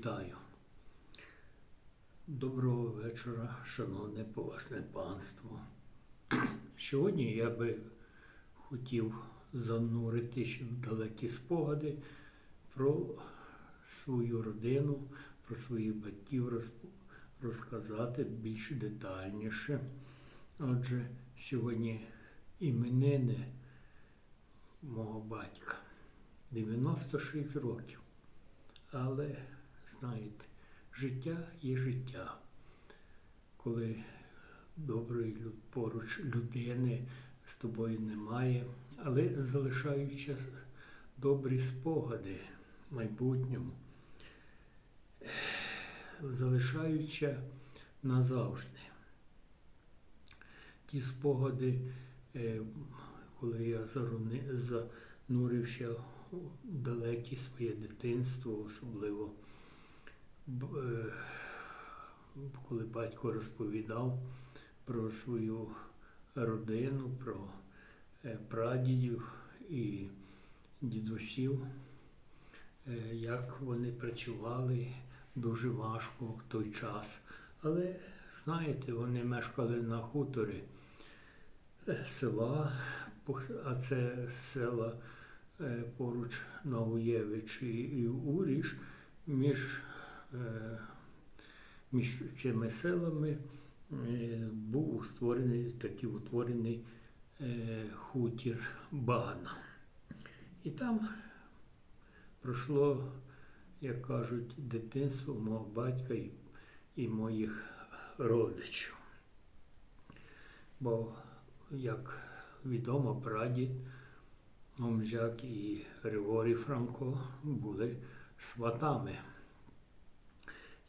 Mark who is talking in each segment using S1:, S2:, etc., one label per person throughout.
S1: Вітаю. Доброго вечора, шановне поважне панство. Сьогодні я би хотів зануритися в далекі спогади про свою родину, про своїх батьків розказати більш детальніше. Отже, сьогодні іменини мого батька 96 років. Але знаєте, життя є життя. Коли доброї поруч людини з тобою немає, але залишаються добрі спогади в майбутньому, залишаються назавжди. Ті спогади, е, коли я занурився у далеке своє дитинство, особливо коли батько розповідав про свою родину, про е, прадідів і дідусів, е, як вони працювали дуже важко в той час. Але знаєте, вони мешкали на хуторі е, села, а це села е, поруч Науєвич і, Уріш, між, е, між цими селами е, був створений такий утворений е, хутір Багна. І там пройшло, як кажуть, дитинство мого батька і, і моїх родичів. Бо, як відомо, прадід Момзяк і Григорій Франко були сватами.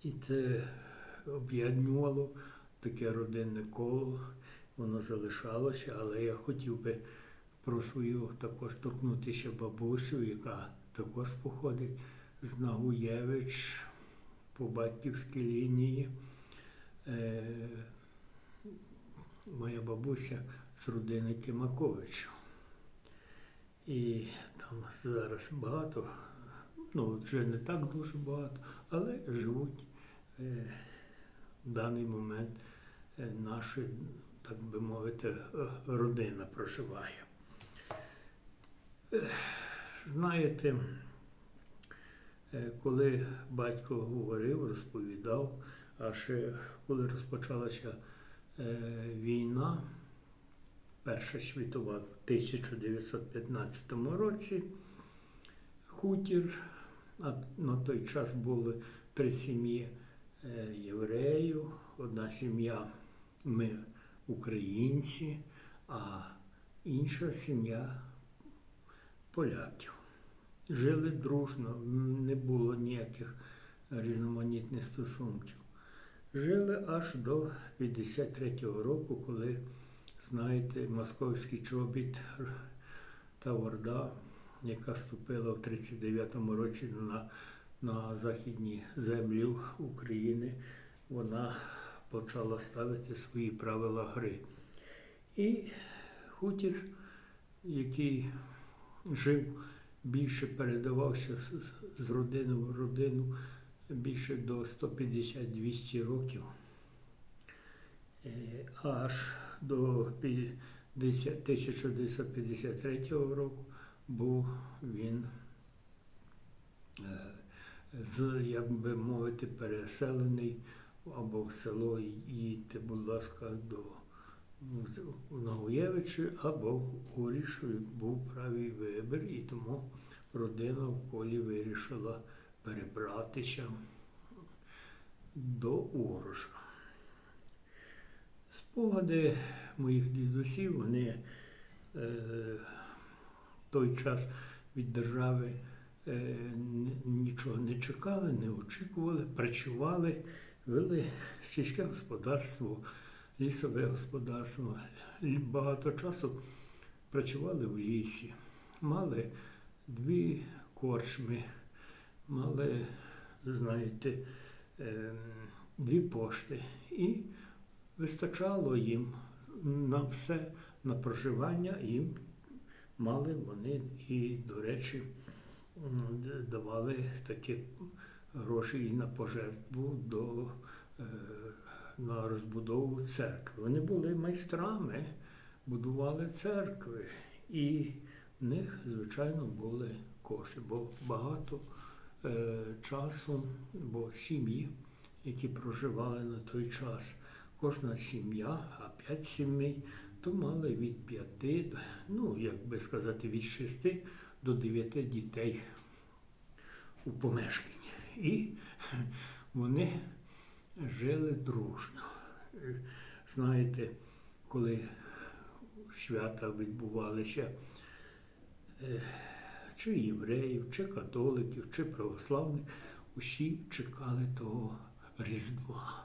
S1: І це об'єднувало таке родинне коло, воно залишалося, але я хотів би про свою також торкнутися бабусю, яка також походить з Нагуєвич по батьківській лінії. Е, моя бабуся з родини Кимаковичів. І там зараз багато, ну вже не так дуже багато, але живуть е, в даний момент е, наші, так би мовити, е, родина проживає. Е, Знаєте, коли батько говорив, розповідав, а ще коли розпочалася війна, Перша світова в 1915 році хутір, а на той час були три сім'ї євреїв, одна сім'я ми українці, а інша сім'я поляків. Жили дружно, не було ніяких різноманітних стосунків. Жили аж до 53-го року, коли знаєте, московський чобіт та Орда, яка ступила в 39-му році на, на західні землі України, вона почала ставити свої правила гри. І хутір, який жив більше, передавався з- родини в родину більше до 150-200 років. Е, аж до 1953 року був він, е, як би мовити, переселений або в село їдьте, будь ласка, до в або в Орішові був правий вибір, і тому родина в колі вирішила перебратися до Ороша. Спогади моїх дідусів, вони е, той час від держави е, нічого не чекали, не очікували, працювали, вели сільське господарство, лісове господарство. І Багато часу працювали в лісі, мали дві корчми, мали, знаєте, ем, дві пошти. І вистачало їм на все, на проживання їм мали вони і, до речі, давали таке грошей на пожертву до, е, на розбудову церкви. Вони були майстрами, будували церкви, і в них, звичайно, були кошти, бо багато е, часу, бо сім'ї, які проживали на той час, кожна сім'я, а п'ять сімей, то мали від п'яти, ну як би сказати, від шести до дев'яти дітей у помешканні. І вони жили дружно. Знаєте, коли свята відбувалися е, чи євреїв, чи католиків, чи православних, усі чекали того Різдва,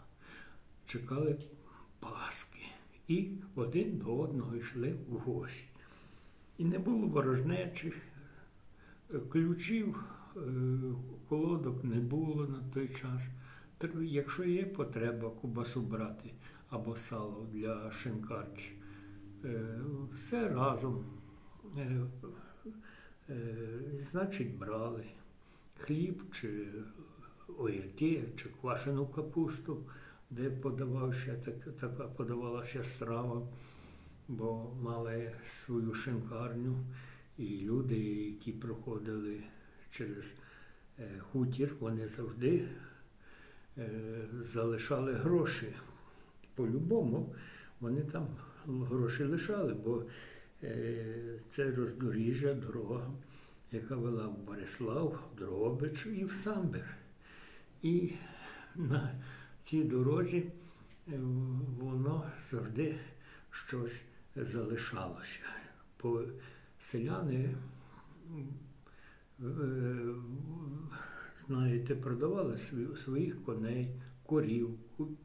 S1: чекали Пасхи. І один до одного йшли в гості. І не було ворожнечі, е, ключів, колодок не було на той час. Якщо є потреба кубасу брати або сало для шинкарки, е, все разом, е, е, значить, брали хліб чи огірки, чи квашену капусту, де подавався, так, така подавалася страва, бо мали свою шинкарню, і люди, які проходили через е, хутір, вони завжди е, залишали гроші. По-любому вони там гроші лишали, бо е, це роздоріжжя, дорога, яка вела в Борислав, в Дрогобич і в Самбір. І на цій дорозі воно завжди щось залишалося. Бо селяни, знаєте, продавали своїх коней, корів,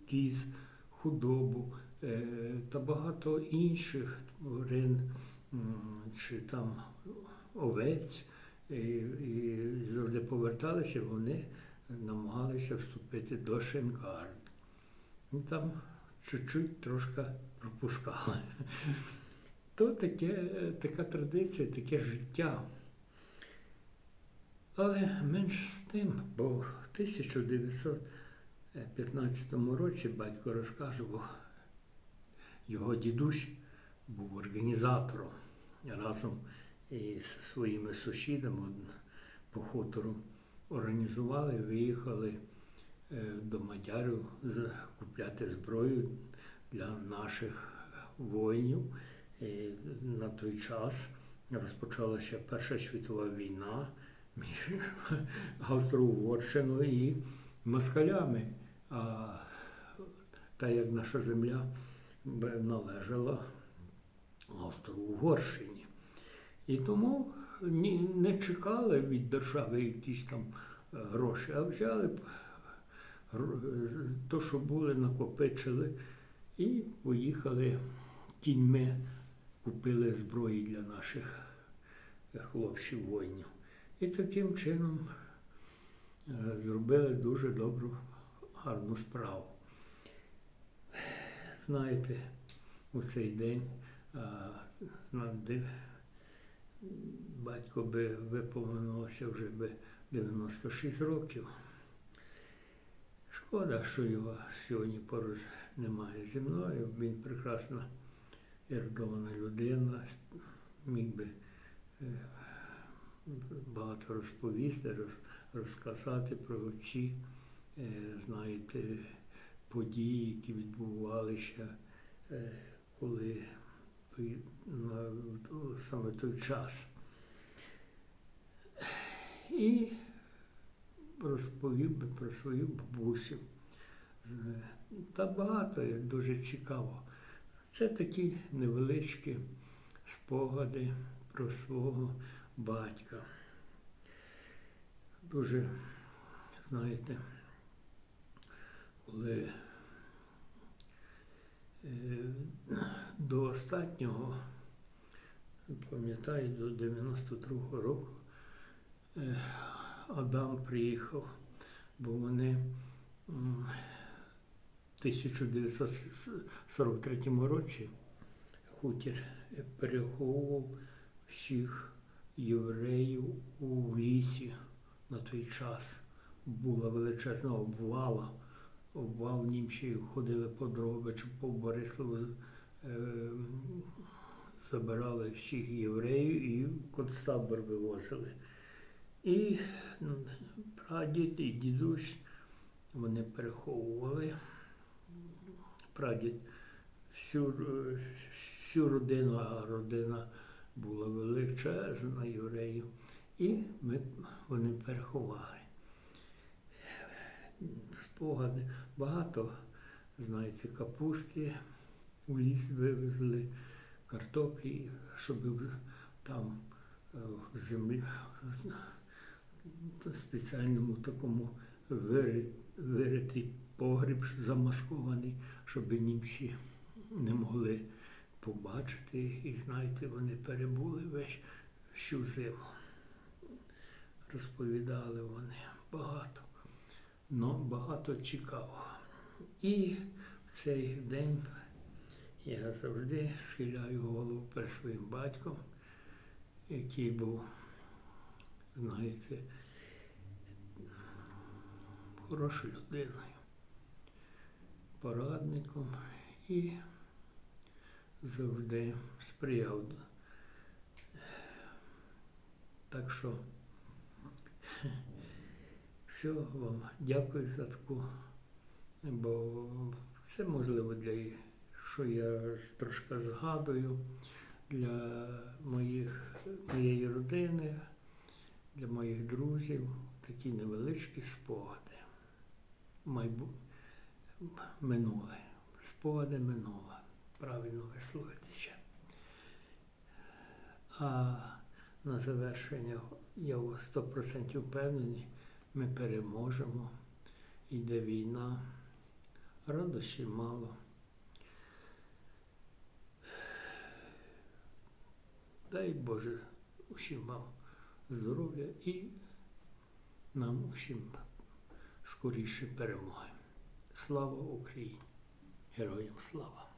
S1: кіз, худобу е, та багато інших тварин чи там овець. І, завжди поверталися, вони намагалися вступити до шинкарні. Там чуть-чуть трошки пропускали. То таке, така традиція, таке життя. Але менш з тим, бо в 1915 році батько розказував, його дідусь був організатором разом із своїми сусідами по хутору організували, виїхали е, до Мадярів купляти зброю для наших воїнів. І на той час розпочалася Перша світова війна між Австро-Угорщиною і москалями. А та як наша земля належала Австро-Угорщині. І тому не чекали від держави якісь там е, гроші, а взяли то, що були, накопичили, і поїхали кіньми, купили зброї для наших е, хлопців воїнів. І таким чином е, зробили дуже добру, гарну справу. Знаєте, у цей день на батько би виповнилося вже би 96 років. Шкода, що його сьогодні поруч немає зі мною. Він прекрасна ерудована людина, міг би е, багато розповісти, роз- розказати про ці, е, знаєте, події, які відбувалися, е, коли на саме той час. І розповів би про свою бабусю. Та багато дуже цікаво. Це такі невеличкі спогади про свого батька. Дуже, знаєте, коли е, до останнього, пам'ятаю, до 92-го року е, Адам приїхав, бо вони в 1943 році хутір переховував всіх євреїв у лісі на той час. була величезна обвала. Обвал німці ходили по Дрогобичу, по Бориславу, е, забирали всіх євреїв і в концтабор вивозили. І м, прадід і дідусь вони переховували. Прадід всю, е, всю родину, а родина була величезна євреїв. І ми, вони переховали. Спогади багато, знаєте, капусти у ліс вивезли, картоплі, щоб там е, в землі в спеціальному такому виритий погріб замаскований, щоб німці не могли побачити. І знаєте, вони перебули весь всю зиму. Розповідали вони багато, но багато цікавого. І в цей день я завжди схиляю голову перед своїм батьком, який був, знаєте, хорошою людиною, порадником і завжди сприяв. Так що все вам дякую за таку, бо це можливо для що я трошки згадую для моїх, моєї родини, для моїх друзів такі невеличкі спогади. Майбу... Минуле. Спогади минуле. Правильно висловитися. А на завершення я у 100% впевнений, ми переможемо. Йде війна, радості мало. Дай Боже усім вам здоров'я і нам усім скоріше перемоги. Слава Україні! Героям слава!